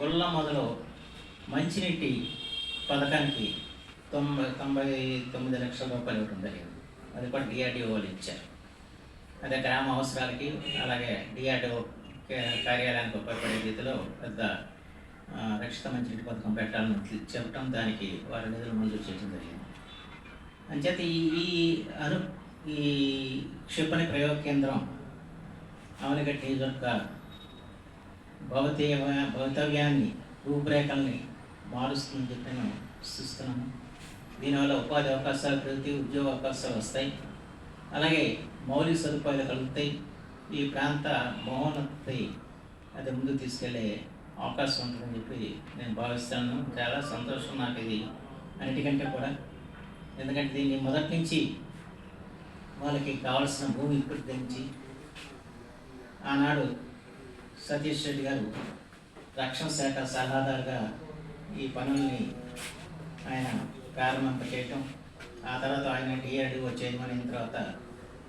గుళ్ళ మొదలు మంచినీటి పథకానికి తొంభై తొంభై తొమ్మిది లక్షల రూపాయలు ఇవ్వడం జరిగింది. అది కూడా డిఆర్డిఓ వాళ్ళు ఇచ్చారు. అదే గ్రామ అవసరాలకి అలాగే డిఆర్డిఓ కార్యాలయానికి ఉపయోగపడే రీతిలో పెద్ద రక్షిత మంచినీటి పథకం పెట్టాలని చెప్పడం దానికి వారి నిధులు మంజూరు చేయడం జరిగింది. అంచేత ఈ ఈ అను ఈ క్షిపణి ప్రయోగ కేంద్రం అమలగట్టి నియోజకవర్గ భౌతిక భవితవ్యాన్ని రూపురేఖల్ని మారుస్తుందని చెప్పి మనం చూస్తున్నాము దీనివల్ల ఉపాధి అవకాశాలు పెరుగుతాయి ఉద్యోగ అవకాశాలు వస్తాయి. అలాగే మౌలిక సదుపాయాలు కలుగుతాయి. ఈ ప్రాంత మహోన్నతి అది ముందుకు తీసుకెళ్ళే అవకాశం ఉంటుందని చెప్పి నేను భావిస్తాను చాలా సంతోషం నాకు ఇది. అన్నిటికంటే కూడా. ఎందుకంటే దీన్ని మొదటి నుంచి వాళ్ళకి కావాల్సిన భూమి ఇప్పటి నుంచి ఆనాడు సతీష్ రెడ్డి గారు రక్షణ శాఖ సలహాదారుగా ఈ పనుల్ని ఆయన ప్రారంభింప చేయటం ఆ తర్వాత ఆయన డిఆర్డిఓ చైర్మన్ అయిన తర్వాత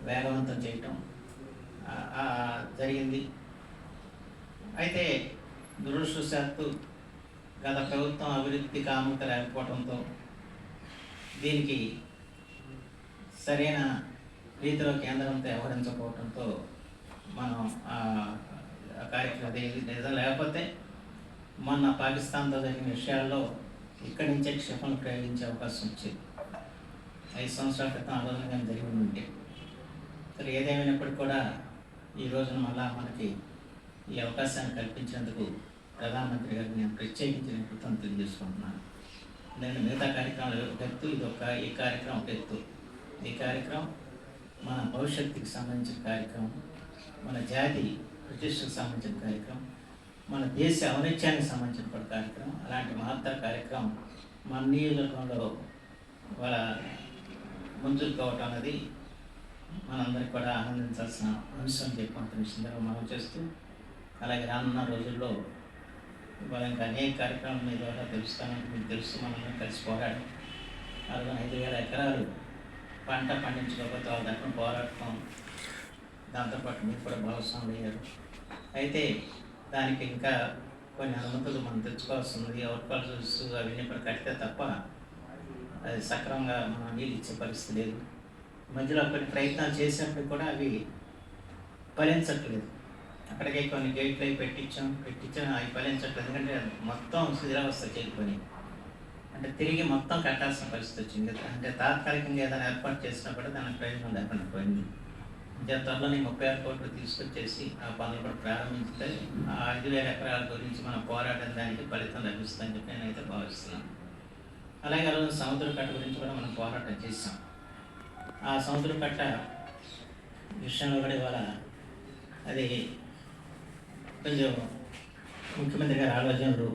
వేగవంతం చేయటం జరిగింది. అయితే దురదృష్టశాత్తు గత ప్రభుత్వం అభివృద్ధి కాముక లేకపోవడంతో దీనికి సరైన రీతిలో కేంద్రంతో వ్యవహరించకపోవడంతో మనం కార్యక్రమం అదే నిజం లేకపోతే మొన్న పాకిస్తాన్తో జరిగిన విషయాల్లో ఇక్కడి నుంచే క్షిపణి ప్రయోగించే అవకాశం వచ్చింది. ఐదు సంవత్సరాల క్రితం ఆలోచన కానీ జరిగి ఉంటే. సరే ఏదేమైనప్పటికీ కూడా ఈ రోజున మళ్ళా మనకి ఈ అవకాశాన్ని కల్పించేందుకు ప్రధానమంత్రి గారికి నేను ప్రత్యేకించిన కృతం తెలియజేసుకుంటున్నాను. నేను మిగతా కార్యక్రమాలు ఒక ఎత్తు ఇది ఒక ఈ కార్యక్రమం ఒక ఎత్తు. ఈ కార్యక్రమం మన భవిష్యత్తుకి సంబంధించిన కార్యక్రమం. మన జాతి బ్రిటిష్కి సంబంధించిన కార్యక్రమం మన దేశ ఔన్నత్యానికి సంబంధించిన కూడా కార్యక్రమం అలాంటి మహత్తర కార్యక్రమం మన నియోజకవర్గంలో వాళ్ళ మంజూరు కావటం అనేది మనందరికీ కూడా ఆనందించాల్సిన అంశం అని చెప్పి అంత మనం చేస్తూ అలాగే రానున్న రోజుల్లో ఇవాళ ఇంకా అనేక కార్యక్రమాల మీద కూడా తెలుస్తానని మీకు తెలుసు మనందరం కలిసి పోరాడం అలాగే ఐదు వేల ఎకరాలు పంట పండించుకోకపోతే వాళ్ళ దగ్గర పోరాడటం దాంతోపాటు మీరు కూడా భాగస్వాములు అయ్యారు అయితే దానికి ఇంకా కొన్ని అనుమతులు మనం తెచ్చుకోవాల్సి ఉంది అవుట్పాల్స్ అవన్నీ కూడా కడితే తప్ప అది సక్రమంగా మనం నీళ్ళు ఇచ్చే పరిస్థితి లేదు. మధ్యలో కొన్ని ప్రయత్నాలు చేసినప్పుడు కూడా అవి ఫలించట్లేదు. అక్కడికే కొన్ని గేట్లు అవి పెట్టించాం. పెట్టించాం అవి ఫలించట్లేదు. ఎందుకంటే మొత్తం శిథిలావస్థ చేరుకొని అంటే తిరిగి మొత్తం కట్టాల్సిన పరిస్థితి వచ్చింది. అంటే తాత్కాలికంగా ఏదైనా ఏర్పాటు చేసినప్పుడు దానికి ప్రయోజనం లేకుండా పోయింది. ఇంకా త్వరలోనే ముప్పై ఆరు కోట్లు తీసుకొచ్చేసి ఆ పనులు కూడా ప్రారంభించితే ఆ ఐదు వేల ఎకరాల గురించి మనం పోరాటం దానికి ఫలితం లభిస్తుందని చెప్పి నేనైతే భావిస్తున్నాను. అలాగే ఆ రోజు సముద్ర కట్ట గురించి కూడా మనం పోరాటం చేసాం ఆ సముద్ర కట్ట విషయంలో కూడా ఇవాళ అది కొంచెం ముఖ్యమంత్రి గారి ఆలోచనలు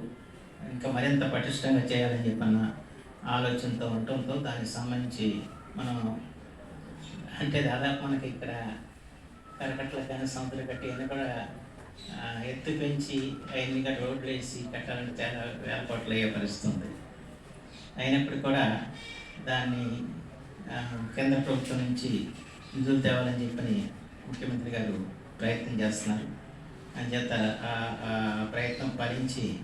ఇంకా మరింత పటిష్టంగా చేయాలని చెప్పన్న ఆలోచనతో ఉండటంతో దానికి సంబంధించి మనం అంటే దాదాపు మనకి ఇక్కడ కరకట్ల కానీ సముద్ర కట్టి అయినా కూడా ఎత్తు పెంచి అవన్నీ కూడా రోడ్లు వేసి కట్టాలంటే చాలా వేల కోట్లు అయ్యే పరిస్థితి ఉంది. అయినప్పుడు కూడా దాన్ని కేంద్ర ప్రభుత్వం నుంచి నిధులు తేవాలని చెప్పని ముఖ్యమంత్రి గారు ప్రయత్నం చేస్తున్నారు. అంచేత ఆ- ఆ ప్రయత్నం ఫలించి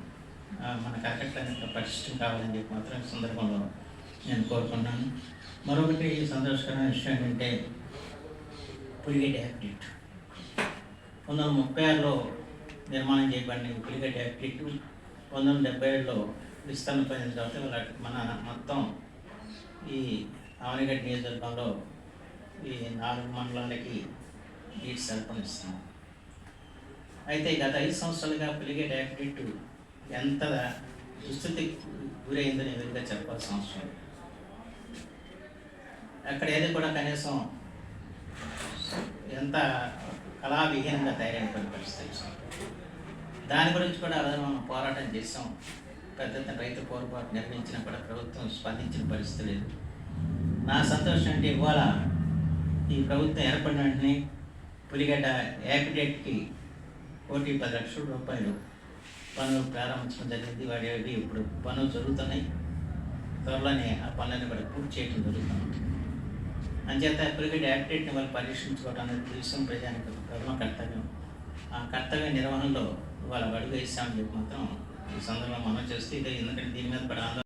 మన కరకట్ల పటిష్టం కావాలని చెప్పి మాత్రం సందర్భంలో నేను కోరుకున్నాను. మరొకటి సంతోషకరమైన విషయం ఏంటంటే పులిగడ్డ యాక్టిట్ పంతొమ్మిది వందల ముప్పై ఆరులో నిర్మాణం చేయబడిన పులిగడ్డ యాక్టిట్ పంతొమ్మిది వందల డెబ్బై ఏడులో విస్తరణ పొందిన తర్వాత మన మొత్తం ఈ ఆవనిగడ్డ నియోజకవర్గంలో ఈ నాలుగు మండలాలకి నీటి సరఫరా ఇస్తున్నాం అయితే గత ఐదు సంవత్సరాలుగా పులిగడ్డ యాక్టిట్ ఎంత దుస్థితికి గురైందో నేను చెప్పాల్సిన అవసరం అక్కడ ఏది కూడా కనీసం ఎంత కళావిహీనంగా తయారైనటువంటి పరిస్థితి దాని గురించి కూడా ఆ మనం పోరాటం చేసాం పెద్ద పెద్ద రైతు పోరుబాటు నిర్వహించిన కూడా ప్రభుత్వం స్పందించిన పరిస్థితి లేదు. నా సంతోషం అంటే ఇవాళ ఈ ప్రభుత్వం ఏర్పడిన వెంటనే పులిగడ్డ యాక్సిడెంట్కి కోటి పది లక్షల రూపాయలు పనులు ప్రారంభించడం జరిగింది. వాడి ఇప్పుడు పనులు జరుగుతున్నాయి. త్వరలోనే ఆ పనులను కూడా పూర్తి చేయడం జరుగుతుంది. అంచేత పులిగడ్డ యాక్టివిటీని వాళ్ళు పరీక్షించుకోవడం అనేది దేశం ప్రజానికి ప్రథమ కర్తవ్యం. ఆ కర్తవ్య నిర్వహణలో వాళ్ళ అడుగు వేస్తామని చెప్పి మాత్రం ఈ సందర్భంలో మనం చేస్తే ఇదే ఎందుకంటే దీని మీద పడాలో